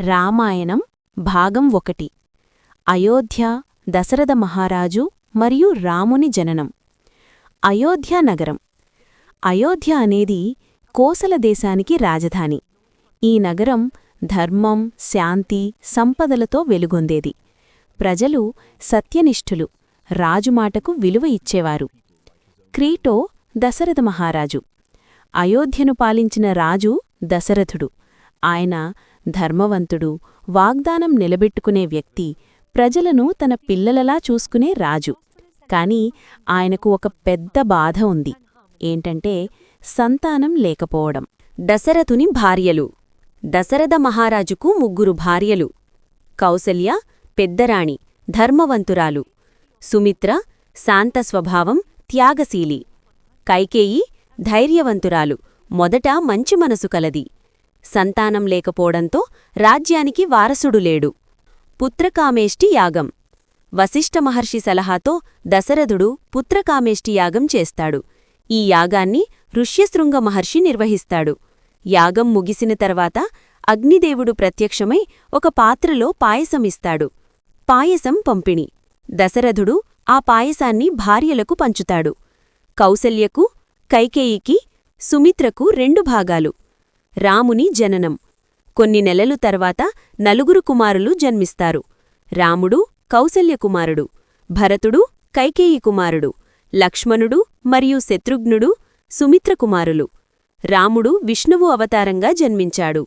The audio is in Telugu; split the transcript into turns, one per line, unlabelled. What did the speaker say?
రామాయణం భాగం ఒకటి. అయోధ్య దశరథ మహారాజు మరియు రాముని జననం. అయోధ్య నగరం. అయోధ్య అనేది కోసల దేశానికి రాజధాని. ఈ నగరం ధర్మం శాంతి సంపదలతో వెలుగొందేది. ప్రజలు సత్యనిష్ఠులు రాజుమాటకు విలువ ఇచ్చేవారు. క్రీటో దశరథ మహారాజు. అయోధ్యను పాలించిన రాజు దశరథుడు. ఆయన ధర్మవంతుడు వాగ్దానం నిలబెట్టుకునే వ్యక్తి ప్రజలను తన పిల్లలలా చూసుకునే రాజు. కాని ఆయనకు ఒక పెద్ద బాధ ఉంది. ఏంటంటే సంతానం లేకపోవడం.
దశరథుని భార్యలు. దశరథ మహారాజుకు ముగ్గురు భార్యలు. కౌసల్య పెద్దరాణి ధర్మవంతురాలు. సుమిత్ర శాంత స్వభావం త్యాగశీలి. కైకేయి ధైర్యవంతురాలు. మొదట మంచి మనసు కలది. సంతానం లేకపోవడంతో రాజ్యానికి వారసుడు లేడు. పుత్రకామేష్టి యాగం. వశిష్ఠ మహర్షి సలహాతో దశరథుడు పుత్రకామేష్టి యాగం చేస్తాడు. ఈ యాగాన్ని ఋష్యశృంగ మహర్షి నిర్వహిస్తాడు. యాగం ముగిసిన తర్వాత అగ్నిదేవుడు ప్రత్యక్షమై ఒక పాత్రలో పాయసమిస్తాడు. పాయసం పంపిణి. దశరథుడు ఆ పాయసాన్ని భార్యలకు పంచుతాడు. కౌసల్యకు కైకేయికి సుమిత్రకు రెండు భాగాలు. రాముని జననం. కొన్ని నెలలు తర్వాత నలుగురు కుమారులు జన్మిస్తారు. రాముడు కౌసల్యకుమారుడు భరతుడు కైకేయి కుమారుడు లక్ష్మణుడు మరియు శత్రుఘ్నుడు సుమిత్రకుమారులు రాముడు విష్ణువు అవతారంగా జన్మించాడు.